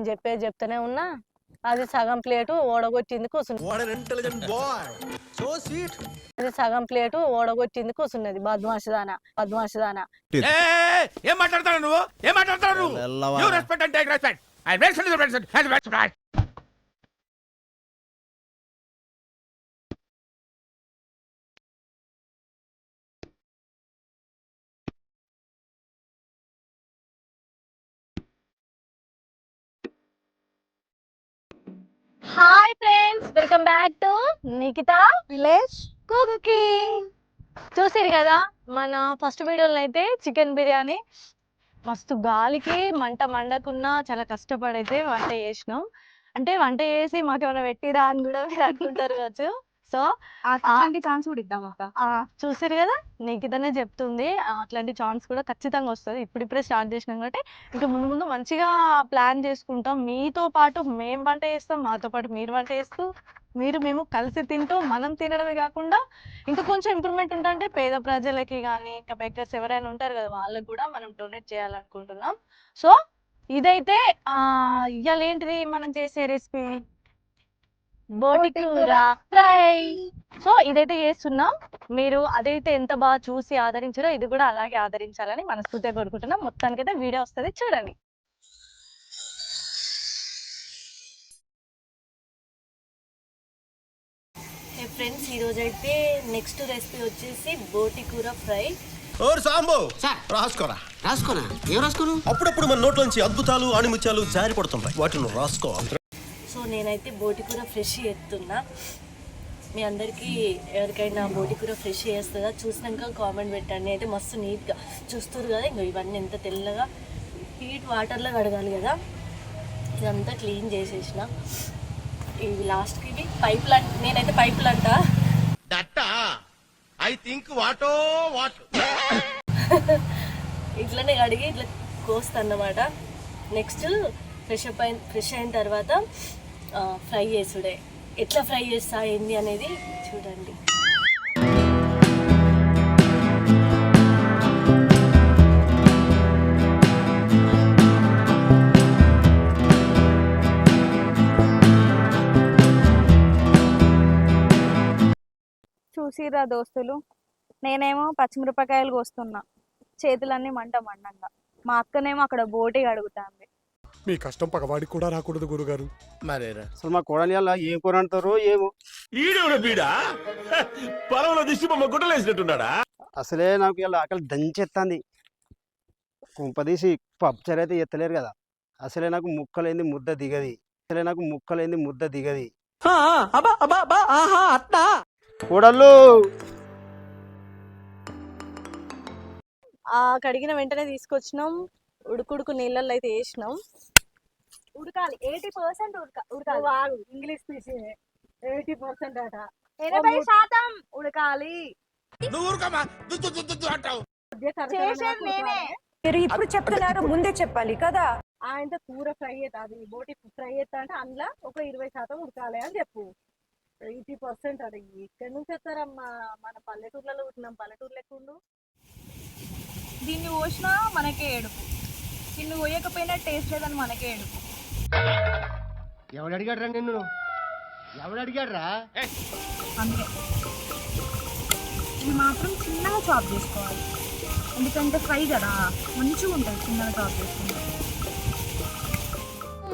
నేను చెప్పేది చెప్తూనే ఉన్నా. అది సగం ప్లేటు ఓడగొట్టింది కూర్చుంది what an intelligent boy so sweet అది సగం ప్లేటు ఓడగొట్టింది కూర్చున్నది బద్మాషదానా బద్మాషదానా ఏయ్, ఏం మాట్లాడతాడు నువ్వు? ఏం మాట్లాడతాడు నువ్వు? Respect and take respect back to Nikita village cooking. చూసారు కదా మన ఫస్ట్ వీడియోలో అయితే చికెన్ బిర్యానీ మస్తు గాలికి మంట మండకున్నా చాలా కష్టపడైతే వంట చేసినాం. అంటే వంట చేసి మాకు ఏమైనా పెట్టిరా అని కూడా మీరు అనుకుంటారు కావచ్చు. సో అట్లాంటి ఛాన్స్ కూడా ఇద్దాం అక్క. చూసారు కదా? నికితనే చెప్తుంది. ఆ, అట్లాంటి ఛాన్స్ కూడా ఖచ్చితంగా వస్తుంది. ఇప్పుడిప్పుడే స్టార్ట్ చేసినాం కాబట్టి ఇంకా ముందు ముందు మంచిగా ప్లాన్ చేసుకుంటాం. మీతో పాటు మేము వంట చేస్తాం మాతో పాటు మీరు వంట చేస్తూ మీరు మేము కలిసి తింటూ మనం తినడమే కాకుండా ఇంకా కొంచెం ఇంప్రూవ్మెంట్ ఉంటుంటే పేద ప్రజలకి కానీ ఇంకా బెక్కర్స్ ఎవరైనా ఉంటారు కదా వాళ్ళకి కూడా మనం డొనేట్ చేయాలనుకుంటున్నాం. సో ఇదైతే ఆ ఇవాళ ఏంటిది మనం చేసే రెసిపీ బోటి కూర ఫ్రై సో ఇదైతే చేస్తున్నాం. మీరు అదైతే ఎంత బాగా చూసి ఆదరించారో ఇది కూడా అలాగే ఆదరించాలని మనస్ఫూర్తిగా కోరుకుంటున్నాం. మొత్తానికైతే వీడియో వస్తుంది చూడండి. ఫ్రెండ్స్ ఈరోజు అయితే నెక్స్ట్ రెసిపీ వచ్చేసి బోటి కూర ఫ్రై. ఓర్ సాంబో! సార్. రాసుకోరా? రాసుకోనా? ఏం రాసుకోను? అప్పుడప్పుడు మన నోట్లోంచి అద్భుతాలు ఆణిముత్యాలు జారి పడుతుంటాయి వాటిని రాసుకో. సో నేనైతే బోటి కూర ఫ్రెష్ చేస్తున్నా. మీ అందరికీ ఎవరికైనా బోటి కూర ఫ్రెష్ చేస్తుందా? చూసినాక కామెంట్ పెట్టండి. అయితే మస్తు నీట్గా చూస్తారు కదా ఇంకా ఇవన్నీ ఎంత తెల్లగా హీట్ వాటర్లో కడగాలి కదా. ఇదంతా క్లీన్ చేసేసిన. ఇవి లాస్ట్కి ఇవి పైపులు అంట నేనైతే పైపులు అంట. That I think వాటో what? ఇట్లనే కడిగి ఇట్లా కోస్తాన్నమాట. నెక్స్ట్ ఫ్రెష్ అప్ అయిన ఫ్రెష్ అయిన తర్వాత ఫ్రై చేసుడే. ఎట్లా ఫ్రై చేస్తా ఏంది అనేది చూడండి. చూసిరా దోస్తులు? నేనేమో పచ్చిమిరపకాయలు కోస్తున్నా. చేతులన్నీ మంట మండంగా. మా అక్కనేమో అక్కడ బోటి అడుగుతాంది మీ కష్టం పగవాడికి కూడా రాకూడదు గురుగారు. మరేరా? అసలు మా కోడలి వల్ల ఏం కూర అంటారో ఏమో. ఈడేవుడు బీడా? పొలంలో దిష్టి బొమ్మ గుడ్డలేసినట్టున్నాడా? అసలే నాకు ఇలా ఆకలి దంచెత్తాంది. కుంపదీసి పప్పుచారు అయితే ఎత్తలేరు కదా. అసలే నాకు ముక్కలేంది ముద్ద దిగది. అసలే నాకు ముక్కలేంది ముద్ద దిగది. కోడళ్ళు! ఆ కడిగిన వెంటనే తీసుకొచ్చినాం. ఉడుకుడుకు నీళ్ళల్లో అయితే వేసినాం. ఉడకాలి. ఎయిటీ పర్సెంట్ ఉడక ఉడకాలి. వాడు ఇంగ్లీష్ తీసి ఎయిటీ పర్సెంట్ అట. ఎనభై శాతం ఉడకాలి. చేసేది నేనే. మీరు ఇప్పుడు చెప్తున్నారు ముందే చెప్పాలి కదా. ఆయనతో కూర ఫ్రై అవుతుంది బోటి ఫ్రై అవుతా అంటే అందులో ఒక ఇరవై శాతం ఉడకాలి అని చెప్పు. ఎయిటీ పర్సెంట్ అది ఎక్కడి నుంచి వస్తారమ్మా? మన పల్లెటూర్లలో ఉంటున్నాం పల్లెటూరు లెక్క ఉండు దీన్ని పోసినా మనకే ఏడుపు. దీన్ని పోయకపోయినా టేస్ట్ లేదని మనకే ఏడుపు. ఎవడు అడిగాడు రా నిన్ను? ఎవడు అడిగాడు రా ఇది మాత్రం చిన్నగా చాప్ చేసుకోవాలి. ఎందుకంటే ఫ్రై కదా మంచిగా ఉంటుంది చిన్నగా చాప్ చేసుకుంటే.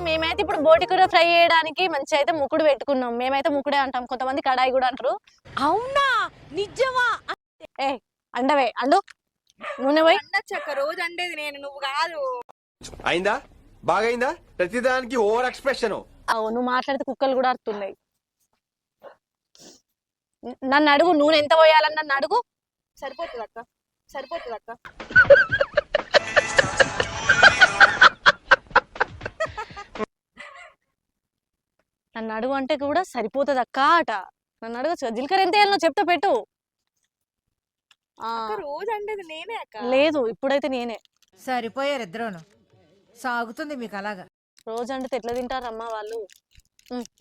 మేమైతే ఇప్పుడు బోటి కూర ఫ్రై చేయడానికి మంచి అయితే ముకుడు పెట్టుకున్నాం. మేమైతే ముకుడే అంటాం. కొంతమంది కడాయి కూడా అంటారు. అవునా? నిజమా? ఏ అండవే అండు. నూనె పోయి. చెక్క రోజు అండేది నేను నువ్వు కాదు. అయిందా? బాగైందా? ప్రతిదానికి ఓవర్ ఎక్స్ప్రెషన్. అవు నువ్వు మాట్లాడితే కుక్కలు కూడా అరుతున్నాయి. నన్ను అడుగు నూనె ఎంత పోయాలని నన్ను అడుగు. సరిపోతుంది అక్క సరిపోతుంది అక్క. నన్ను అడుగు అంటే కూడా సరిపోతుంది అక్క అట నన్ను అడగచ్చు జీలకర్ర ఎంత వేయాలో చెప్తే పెట్టు. రోజు అండేది నేనే అక్క. లేదు ఇప్పుడైతే నేనే. సరిపోయారు ఇద్దరును. సాగుతుంది మీకు అలాగా రోజు అంటే ఎట్లా తింటారమ్మా వాళ్ళు?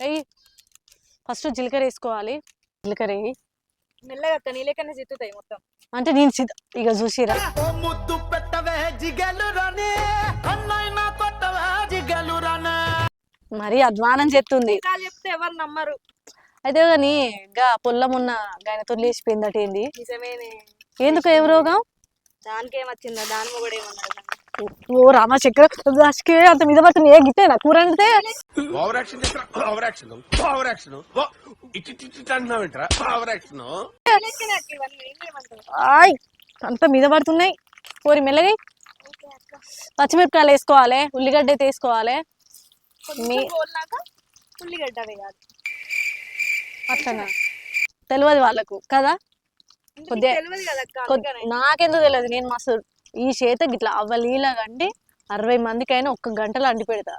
వెయ్యి ఫస్ట్ జీలకర్ర వేసుకోవాలి. జీలకర్ర వేయి. మెల్లగా అక్క నీళ్ళకన్నా చిత్తుతాయి మొత్తం. అంటే నేను సిద్ధ- ఇక చూసిరా. ముద్దు పెట్టవే జిగలు రానే అన్నైనా కొట్టవే జిగలు రానే మరీ అధ్వానం చేస్తుంది. ఇంకా చెప్తే ఎవరు నమ్మరు. అయితే కానీ గా పొల్లం ఉన్న గాయనతో లేచిపోయిందట ఏంది? నిజమేనే. ఎందుకు ఏం రోగం? దానికి ఏమొచ్చిందా దాని కూడా ఏమన్నారు ఓ రామ చక్కెర దానికి అంత మీద పడుతుంది ఏ గిట్టే నా కూర అంటే? Over action over action over action ఇటు ఇటు ఇటు అంటున్నావేంట్రా ఓవర్ యాక్షన్ ఆయ్ అంత మీద పడుతున్నాయి. కోరి మెల్లగా పచ్చిమిరపకాయలు వేసుకోవాలి ఉల్లిగడ్డ అయితే వేసుకోవాలి. ఉల్లిగడ్డ వేయాలి అట్లనా? తెలియదు వాళ్ళకు కదా? కొద్దిగా-. నాకెందుకు తెలియదు నేను మస్తు ఈ చేత గిట్లా అవ్వలీలా కంటే అరవై మందికైనా ఒక్క గంటలో అండి పెడతా.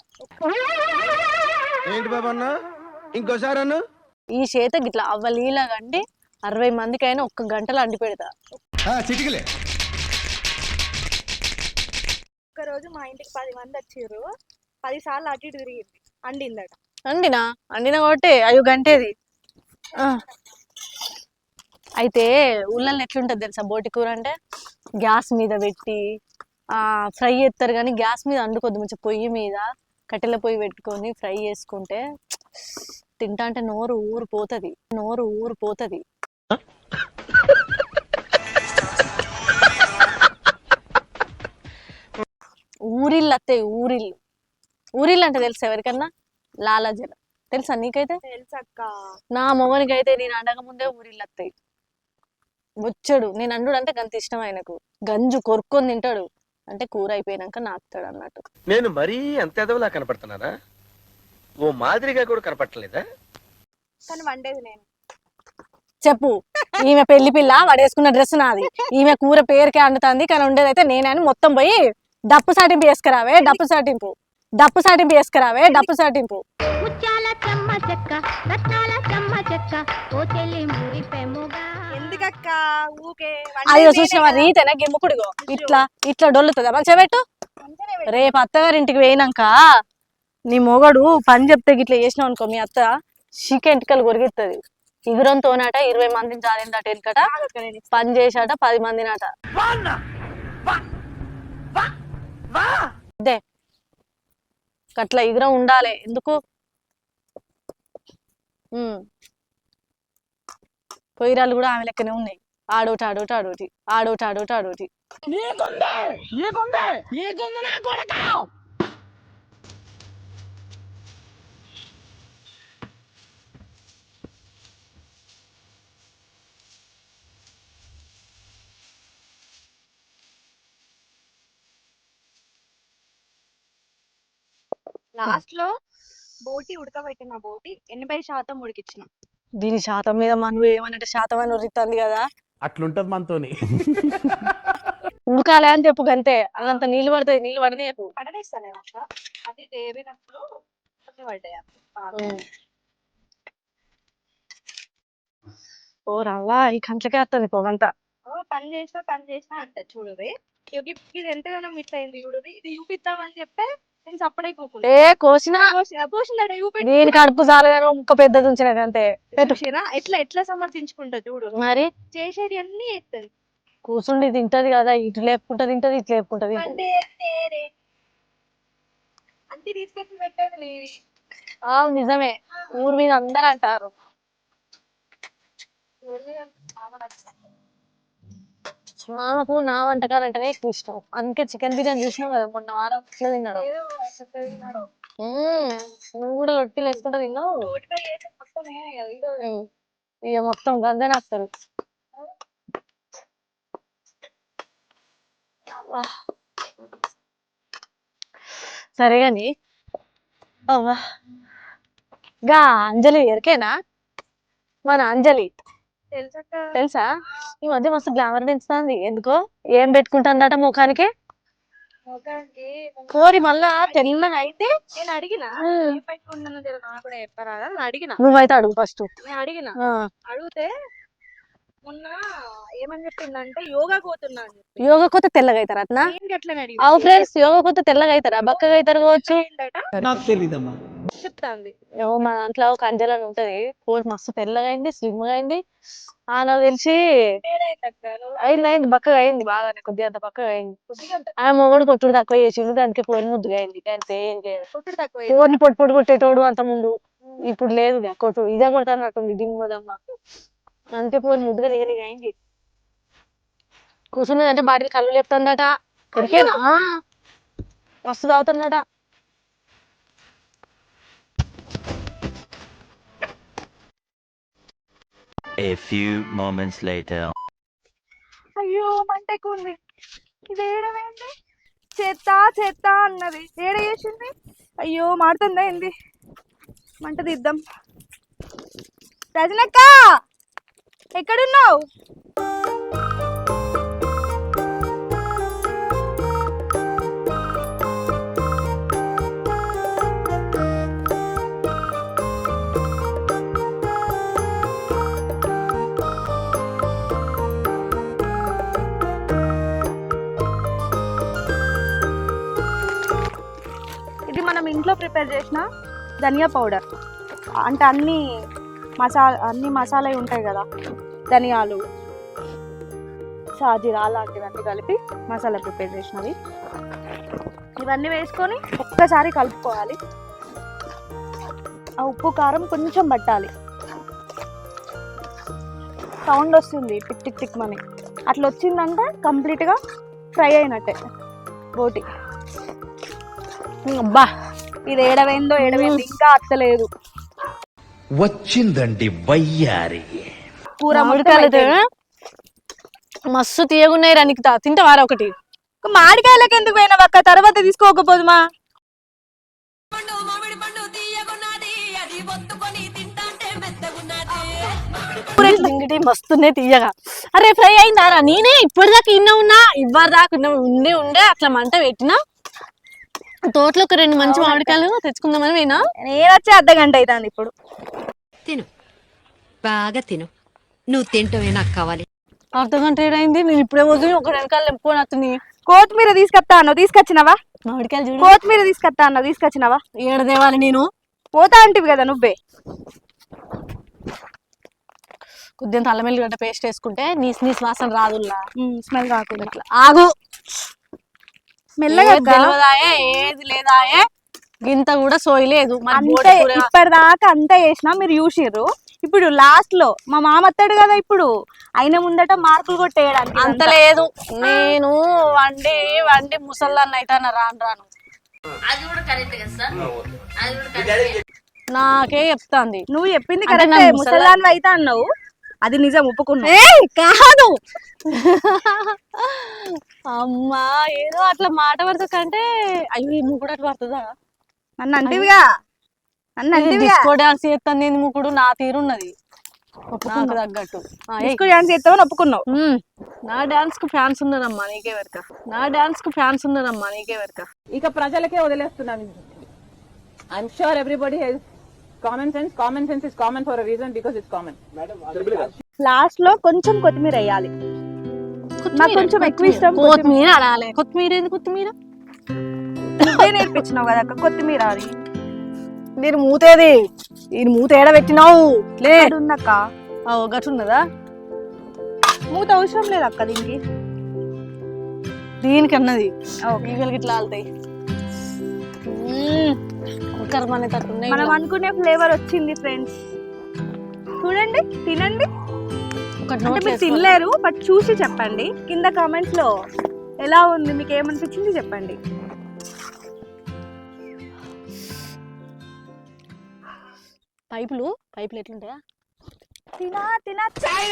ఏంటి బాబా అన్న? ఇంకోసారి అన్న? ఈ చేత గిట్లా అవ్వలీలా కంటే అరవై మందికైనా ఒక్క గంటలో అండి పెడతా. చిటికలే. రోజు మా ఇంటికి పది మంది వచ్చిర్రు. పది సార్లు అటు ఇటు తిరిగింది. అండిందట. అండినా? అండినా కాబట్టి అయ్యో గంటేది. అయితే ఊళ్ళల్లో ఎట్లుంటది తెలుసా బోటి కూర అంటే? గ్యాస్ మీద పెట్టి ఆ ఫ్రై చేస్తారు కానీ గ్యాస్ మీద వండుకోద్దు మంచిగా పొయ్యి మీద. కట్టెల పొయ్యి పెట్టుకొని ఫ్రై చేసుకుంటే తింటా అంటే నోరు ఊరు పోతుంది నోరు ఊరు పోతుంది ఊరిళ్ళు అత్తాయి ఊరిళ్ళు ఊరిళ్ళు అంటే తెలుసా ఎవరికన్నా? లాలాజల. తెలుసా నీకైతే? తెలుసక్క. నా మొగనికి అయితే నేను అండక ముందే ఊరిళ్ళు వస్తాయి వచ్చాడు. నేను అండు అంటే గంత ఇష్టం ఆయనకు. గంజు కొరుక్కొని తింటాడు. అంటే కూర అయిపోయినాక నాకుతాడు అన్నట్టు. నేను మరీ అంత ఎదవలా కనపడుతున్నారా ఓ మాదిరిగా కూడా కనపడలేదా కానీ వండేది నేను. చెప్పు. ఈమె పెళ్ళి పిల్ల వాడేసుకున్న డ్రెస్ నాది. ఈమె కూర పేరుకే అండుతుంది కానీ ఉండేదైతే నేనని మొత్తం పోయి డప్పు సాటింపు వేసుకురావే డప్పు సాటింపు. డప్పు సాటింపు వేసుకురావే డప్పు సాటింపు. ముత్యాల చెమ్మ చెక్క రత్నాల చెమ్మ చెక్క ఓ చెల్లి మురిపెముగా. ఎందుకక్క ఊకే అయ్యో చూసినవా? రీతేనా గిమ్ముకుడిగో. ఇట్లా ఇట్లా డొల్లుతుందా? మంచిగా పెట్టు రేపు అత్తగారింటికి పోయినాక నీ మొగడు పని చెప్తే గిట్లా చేసినావు అనుకో మీ అత్త చికెంటికలు కొరిగిస్తుంది ఇగురంతోనట ఇరవై మందిని చాలిందట ఎనకట పని చేశాట పది మందినట. అదే అట్లా ఇగురం ఉండాలి. ఎందుకు. పొయ్యిరాలు కూడా ఆమె లెక్కనే ఉన్నాయి. ఆడోటి ఆడోటి ఆడోటి ఆడోటి ఆడోటి ఆడోటి. లాస్ట్లో బోటి ఉడకబెట్టిన బోటి ఎనభై శాతం ఉడికిచ్చిన. దీని శాతం మీద మనం ఏమనంటే శాతం అని ఉరిస్తుంది కదా. అట్లుంటది మనతోని. ఉడకాలే అని చెప్పు గంతే. అదంత నీళ్ళు పడుతుంది నీళ్ళు పడనే చెప్పు. పడనేస్తాను అది పడ్డాయి. ఓ. రవ్వా ఈ కంట్లకే వస్తుంది పొగంతా. ఓ, పని చేసినా పని చేసినా అంట చూడది ఇది ఇది ఎంతగానో మిస్ అయింది చూడది ఇది చూపిద్దామని చెప్పే ఏ కోసినా దీని కడుపు చాలగానే ముక్క పెద్దది ఉంచిన అంతే. ఎట్లా ఎట్లా సమర్థించుకుంటా చూడు. మరి? చేసేది అన్ని చేస్తుంది కూర్చుండి తింటది కదా ఇటు లేపుకుంటా తింటది ఇటు లేపుకుంటా తింటది. అంటే నేనే అంతే తీసుకొచ్చి పెట్టేది నేను ఆ నిజమే. ఊరు మీద అందరు అంటారు. మామకు నా వంటకాలు అంటేనే ఎక్కువ ఇష్టం. అందుకే చికెన్ బిర్యానీ చూసినావు కదా మొన్న వారం ఇట్లా తిన్నాడు? మ్మ్. నువ్వు కూడా రొట్టెలు వేసుకుంటా తిన్నావు. మ్మ్. ఇక మొత్తం గంజనే వస్తారు అబ్బా. సరే గాని అవ్వా గా అంజలి ఎరికేనా? మన అంజలి. తెలుసా? ఈ మధ్య మస్తు గ్లామర్ పెంచుతుంది. ఎందుకో? ఏం పెట్టుకుంటుందట ముఖానికి? కోరి మళ్ళా తెల్లగా అయితే నేను అడిగిన. పెట్టుకుంటున్నా నాకు కూడా అడిగిన. నువ్వైతే అడుగు ఫస్ట్. నేను అడిగిన. అడిగితే మొన్న ఏమని చెప్పిందంటే యోగా కొత్త తెల్లగా అవుతారు అడిగిన. అవు ఫ్రెండ్స్ యోగా కొత్త తెల్లగా అవుతారా బక్కగా అవుతారు కావచ్చు? నాకు చెప్తాంది. ఏమో మా దాంట్లో ఒక ఉంటది. కోర్స్ మస్తు తెల్లగా అయింది స్లిమ్గా అయింది. ఆ నాకు తెలిసి అయింది అయింది బక్కగా అయింది బాగా కొద్దిగా అంత బక్కగా అయింది. ఆ మొగడు కొట్టుడు తక్కువ చేసిండు దానికి ఫోన్ ముద్దుగా అయింది అంతే ఏం ఫోన్ పొట్టు పొట్టు కొట్టేటోడు అంత ముందు ఇప్పుడు లేదు కొట్టు ఇదే కొడతానట్టుంది డిమ్ పోదమ్మా అంతే ఫోన్ ముద్దుగా దిగనిగా అయింది కూర్చున్నదంటే బాడీ కళ్ళు లేపుతుందట. కొరికేనా మస్తు తాగుతుందట. A few moments later. అయ్యో మంట ఎక్కువ ఉంది ఇది ఏడవేంది చెత్త చెత్త అన్నది. ఏడ చేసింది? అయ్యో మాడుతుందా ఏంది? మంట తీద్దాం. రజనక్క! ఎక్కడున్నావు? ఇది మనం ఇంట్లో ప్రిపేర్ చేసిన ధనియా పౌడర్. అంటే అన్ని మసాలా అన్ని మసాలా ఉంటాయి కదా. ధనియాలు షాజీరా అలాంటివన్నీ కలిపి మసాలా ప్రిపేర్ చేసినవి. ఇవన్నీ వేసుకొని ఒక్కసారి కలుపుకోవాలి. ఆ ఉప్పు కారం కొంచెం పట్టాలి. సౌండ్ వస్తుంది టిక్ టిక్ టిక్ మని. అట్లా వచ్చిందంటే కంప్లీట్గా ఫ్రై అయినట్టే బోటి. అబ్బా! ఇది ఏడవైందో ఏడవైంది ఇంకా అత్తలేదు. వచ్చిందండి వయ్యారి. కూర మామిడికాయలు. మస్తు తీయగున్నాయి రా నీకు తా- తింటావారా ఒకటి? ఒక మామిడికాయలకి ఎందుకు పోయినావు అక్క? తర్వాత తీసుకోకపోదుమా? దింగిటి మస్తున్నాయి తీయగా. అరే ఫ్రై అయిందారా నేనే ఇప్పటిదాకా ఇన్న ఉన్నా ఇవ్వరు దాకా ఉండే ఉండే అట్లా మంట పెట్టినా. తోటలో ఒక రెండు మంచి మామిడికాయలు తెచ్చుకుందామని పోయినా. నేను వచ్చి అర్ధ గంట అవుతుంది ఇప్పుడు. తిను. బాగా తిను. నువ్వు తింటమే నాకు కావాలి. అర్ధ గంట ఏడైంది? నేను ఇప్పుడే వదిలి ఒక వెనకాల నింపుకొని అతని కొత్తిమీర తీసుకొస్తా అన్నావు తీసుకొచ్చినావా? మామిడికాయలు చూడు. కొత్తిమీర తీసుకొస్తా అన్నావు తీసుకొచ్చినావా? ఏడదేవాలి నేను? పోతా అంటివి కదా నువ్వే. కొద్దిగా అల్లం వెల్లిగడ్డ పేస్ట్ వేసుకుంటే నీస్ నీస్ వాసన రాదుల్లా. స్మెల్ రాకుండా అట్లా. ఆగు. మెల్లగా ఏది తెలియదాయే? ఏది లేదాయే? గింత కూడా సోయి లేదు. మరి అంతే ఇప్పటిదాకా అంతా చేసినా మీరు చూసిర్రు. ఇప్పుడు లాస్ట్లో మా మామ వస్తాడు కదా ఇప్పుడు. అయిన ముందట మార్కులు కొట్టేయడానికి అంత లేదు. నేను వండి వండి ముసల్దాన్ని అయితే రాను రాను. నాకే చెప్తాంది. నువ్వు చెప్పింది కరెక్టే ముసల్దాన్ అయితే అన్నావు. అది నిజం ఒప్పుకున్నా ఏ కాదు. అమ్మా ఏదో అట్లా మాట వరుస కంటే అయ్యో ఈ ముగ్గుడు అట్లా పడుతుందా? నన్ను అంటివిగా. డిస్కో డాన్స్ చేస్తాను నేను ముగ్గుడు? నా తీరున్నది. నాకు తగ్గట్టు. డిస్కో డాన్స్ చేస్తామని ఒప్పుకున్నావు. నా డాన్స్కు ఫ్యాన్స్ ఉన్నారమ్మా నీకే వెరక నా డాన్స్కు ఫ్యాన్స్ ఉన్నారమ్మా నీకే వెరక ఇక ప్రజలకే వదిలేస్తున్నాం. I'm sure everybody has common sense common sense is common for reason because it's common లాస్ట్లో కొంచెం కొత్తిమీర వేయాలి. నాకు కొంచెం ఎక్కువ ఇష్టం కొత్తిమీర. కొత్తిమీర. ఏంది కొత్తిమీర? నేర్పించినావు కదా అక్క కొత్తిమీర అది. నేను మూతేది. ఈ మూత ఏడ పెట్టినావు? లే. ఉందక్క గట్టున్నదా మూత అవసరం లేదు అక్క దీనికి. దీనికి అన్నది ఓకే. ఈగలకి ఇట్లా ఆలుతాయి. మన అనుకునే ఫ్లేవర్ వచ్చింది ఫ్రెండ్స్. చూడండి తినండి. అంటే మీరు. తినలేరు బట్ చూసి చెప్పండి. కింద కామెంట్స్లో ఎలా ఉంది మీకు ఏమనిపించింది చెప్పండి. పైపులు పైపులు ఎట్లుంటాయా? తినా తినా తినా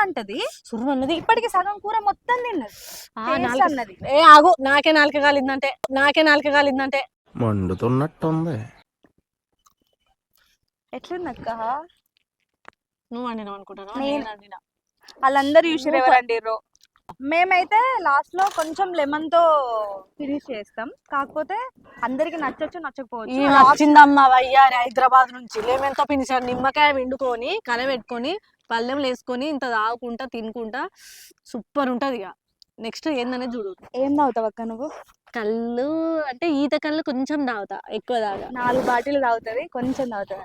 అంటది. సుర్రు అన్నది. ఇప్పటికి సగం కూర మొత్తం తిన్నది. ఆ, Taste నాలుక- అన్నది. ఏ ఆగు. నాకే నాలుక కాలిందంటే నాకే నాలుక కాలిందంటే. మండుతున్నట్టుంది. ఎట్లుంది అక్క నువ్వు వండినావు అనుకుంటాను? వాళ్ళందరూ చూసిరు ఎవరు అండిర్రు మేమైతే లాస్ట్లో కొంచెం లెమన్తో ఫినిష్ చేస్తాం. కాకపోతే అందరికి నచ్చొచ్చు నచ్చకపోవచ్చు. వచ్చిందమ్మా వయ్యారి హైదరాబాద్ నుంచి. లేమెంతో పిలిచారు నిమ్మకాయ వండుకొని కలబెట్టుకొని పళ్ళెంలో వేసుకొని ఇంత తాగుకుంటా తినుకుంటా సూపర్ ఉంటది ఇక. నెక్స్ట్ ఏందనేది చూడు. ఏం తాగుతావు అక్క నువ్వు? కళ్ళు అంటే ఈత కళ్ళు కొంచెం తాగుతా ఎక్కువ తాగా. నాలుగు బాటిల్ తాగుతుంది కొంచెం తాగుతుంది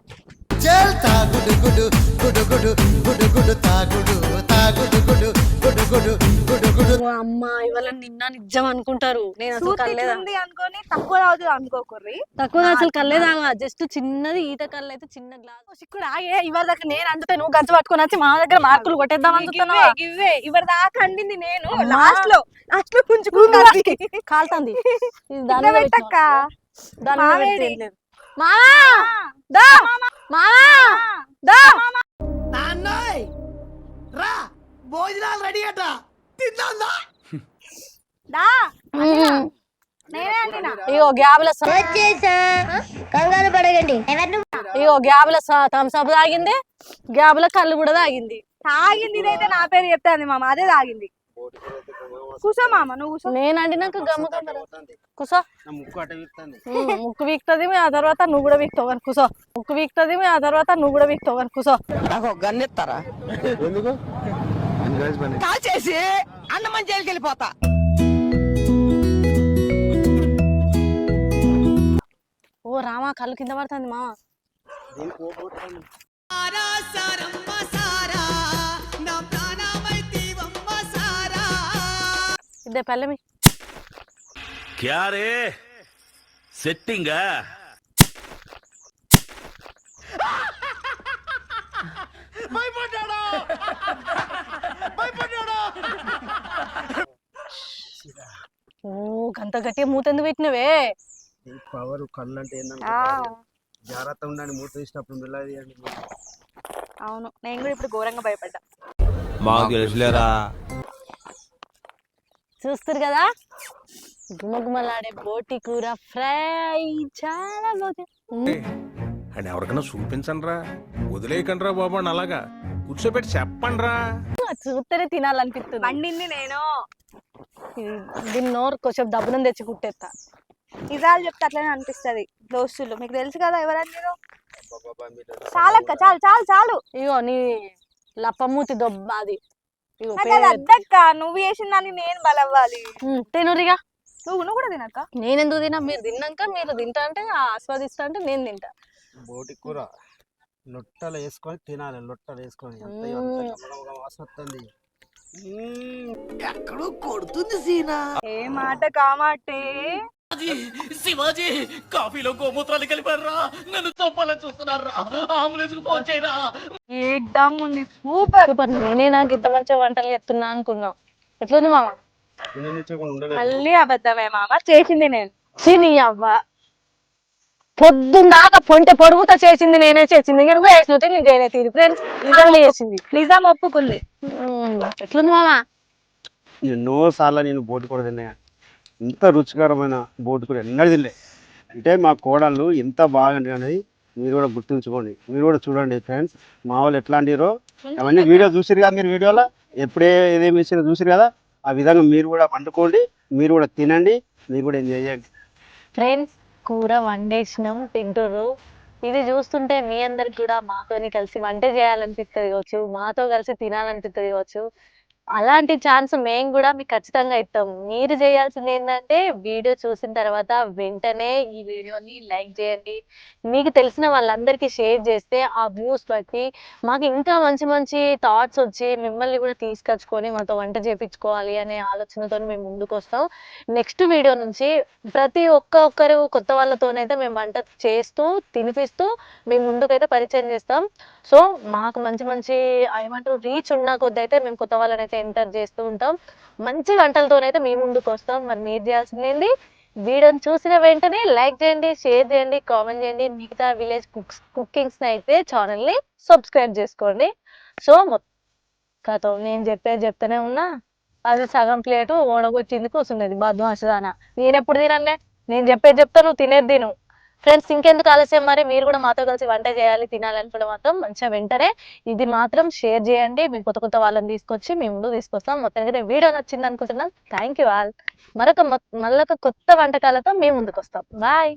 ఓ అమ్మ ఇవాళ నిన్న నిజం అనుకుంటారు. నేను అసలు తాగా. ఉంది అనుకొని తక్కువ తాగుతుంది అనుకోకుర్రి తక్కువ అసలు తాగా జస్ట్ చిన్నది ఈత కళ్ళు అయితే చిన్న గ్లాస్. చిక్కుడు ఆగే ఇవాళ దాకా నేను అంటుతే నువ్వు గంచ పట్టుకొని వచ్చి మా దగ్గర మార్కులు కొట్టేద్దాం అనుకుంటున్నావా? ఇవే ఇవరి దాకా అండింది నేను. లాస్ట్లో లాస్ట్లో పుంజుకుంటుంది కాలుతుంది. దాని పెట్టక్క. దాని మీద దా! రా! భోజనాలు రెడీ అట. తిందా దా! నేనే అండినా ఇగో గ్యాబ్ల కంగారు పడగండి ఇగో గ్యాబ్ల తాగింది. గ్యాబ్ల కళ్ళు కూడా తాగింది. తాగింది ఇదైతే నా పేరు చెప్తాంది మామ అదే తాగింది. కూసో మామ నువ్వు కూసో. నేను అండినాక గమ్ము కూసో. నా ముక్కు అట వీక్తుంది. ఉమ్, ముక్కు వీక్తది ఆ తర్వాత నువ్వు కూడా వీక్తావు కానీ కూసో. ముక్కు వీక్తది ఆ తర్వాత నువ్వు కూడా వీక్తావు కానీ కూసో. నాకు గన్నెత్తారా ఎందుకు? కాల్ చేసి అన్నమని జైలుకి వెళ్ళిపోతా ఓ రామా కళ్ళు కింద పడుతుంది మామ. దీనికి పోగొట్టుకోండి. ఇదే పల్లెమి क्या रे सेटिंग ఓ గంత గట్టిగా మూత ఎందుకు పెట్టినవే ఈ పవర్ కళ్ళు అంటే ఆ, ఏంటంటే జాగ్రత్త ఉండండి మూత తీసినప్పుడు మెల్లది అండి అవును నేను కూడా ఇప్పుడు ఘోరంగా భయపడ్డా మాకు తెలుసులేరా చూస్తారు కదా? గుమగుమలాడే బోటి కూర ఫ్రై. చాలా బాగుంది. అండ్ ఎవరికైనా చూపించండి రా వదిలేయకండి రా బాబు అని అలాగా. కూర్చోబెట్టి చెప్పండి రా చూస్తేనే తినాలనిపిస్తుంది. వండింది నేను. దీన్ని నోరు కొంచెం దబ్బునం తెచ్చి కుట్టేస్తా నిజాలు చెప్తే అట్లనే అనిపిస్తది. దోస్తులు మీకు తెలుసు కదా ఎవరని మీరు? చాలక్క చాలు చాలు చాలు. ఇగో నీ లప్పమూతి దొబ్బ అది. అద్దక్క నువ్వు చేసిన దాన్ని నేను బలవ్వాలి తినురిగా. నువ్వు నువ్వు కూడా తినక్క? నేనెందుకు తినా మీరు తిన్నాక మీరు తింటా అంటే ఆస్వాదిస్తా అంటే నేను తింటా. బోటి కూర లొట్టలు వేసుకొని తినాలి. లొట్టలు వేసుకొని వస్తుంది. ఎక్కడో కొడుతుంది సీనా. ఏ మాట? కామాటే శివాజీ కాఫీలో గోమూత్రాలు కలిపారా? నన్ను చంపాలని చూస్తున్నారా? అంబులెన్స్కు ఫోన్ చేయరా? ఉంది సూపర్. సూపర్. నేనే నాకు ఇంత మంచిగా వంటలు చేస్తున్నా అనుకున్నావు ఎట్లుంది మామ? మళ్ళీ అబద్ధమే మామ. చేసింది నేను. తిని అవ్వ. పొద్దున్న దాకా పొంటె పొడుగుతా చేసింది నేనే చేసింది. నువ్వు వేసినట్టే నేను చేయలే. తీరు ఫ్రెండ్స్ నిజంగా చేసింది. నిజాం ఒప్పుకుంది. ఎట్లుంది మామ? ఎన్నో సార్లు నేను బోటి కూర తిన్నా. ఇంత రుచికరమైన బోటి కూర ఎన్నడూ తినలే. అంటే మా కోడళ్ళు ఎంత బాగా అనేది మీరు కూడా గుర్తుంచుకోండి. మీరు కూడా చూడండి ఫ్రెండ్స్. మా వాళ్ళు ఎట్లా అవన్నీ వీడియో చూసిరు కదా మీరు వీడియోలో? ఎప్పుడే ఏదేమి ఇచ్చినా చూసిరు కదా? ఆ విధంగా మీరు కూడా వండుకోండి. మీరు కూడా తినండి. మీరు కూడా ఎంజాయ్ చేయండి. ఫ్రెండ్స్ కూర వండేసినాం తింటుర్రు. ఇది చూస్తుంటే మీ అందరికి కూడా మాతోని కలిసి వంట చేయాలనిపిస్తుంది కావచ్చు మాతో కలిసి తినాలనిపిస్తుంది కావచ్చు. అలాంటి ఛాన్స్ మేము కూడా మీకు ఖచ్చితంగా ఇస్తాం. మీరు చేయాల్సింది ఏంటంటే వీడియో చూసిన తర్వాత వెంటనే ఈ వీడియోని లైక్ చేయండి. మీకు తెలిసిన వాళ్ళందరికీ షేర్ చేస్తే ఆ వ్యూస్ బట్టి మాకు ఇంకా మంచి మంచి థాట్స్ వచ్చి మిమ్మల్ని కూడా తీసుకొచ్చుకొని మాతో వంట చేపించుకోవాలి అనే ఆలోచనతో మేము ముందుకు వస్తాం నెక్స్ట్ వీడియో నుంచి ప్రతి ఒక్క ఒక్కరు కొత్త వాళ్ళతోనైతే మేము వంట చేస్తూ తినిపిస్తూ మేము ముందుకైతే పరిచయం చేస్తాం. సో మాకు మంచి మంచి ఏమంటారు రీచ్ ఉన్న కొద్ది అయితే మేము కొత్త వాళ్ళని అయితే ఎంటర్ చేస్తూ ఉంటాం. మంచి వంటలతోనైతే మీ ముందుకు వస్తాం. మరి మీరు చేయాల్సింది వీడియోని చూసిన వెంటనే లైక్ చేయండి షేర్ చేయండి కామెంట్ చేయండి. మిగతా విలేజ్ కుక్స్ కుకింగ్స్ అయితే ఛానల్ని సబ్స్క్రైబ్ చేసుకోండి. సో కథ నేను చెప్పేది చెప్తానే ఉన్నా. అది సగం ప్లేటు ఓడగొచ్చింది కూర్చున్నది బద్మాసదాన నేను ఎప్పుడు తినలే నేను చెప్పేది చెప్తా నువ్వు తినేది తిను. ఫ్రెండ్స్ ఇంకెందుకు ఆలస్యం? మరి మీరు కూడా మాతో కలిసి వంట చేయాలి తినాలనుకుంటే మాత్రం మంచిగా వెంటనే ఇది మాత్రం షేర్ చేయండి. మేము కొత్త కొత్త వాళ్ళని తీసుకొచ్చి మేము ముందు తీసుకొస్తాం. మొత్తానికి వీడియో నచ్చింది అనుకుంటున్నాం. థ్యాంక్ యూ ఆల్ మరొక మొ- మళ్ళొక కొత్త వంటకాలతో మేము ముందుకు వస్తాం. బాయ్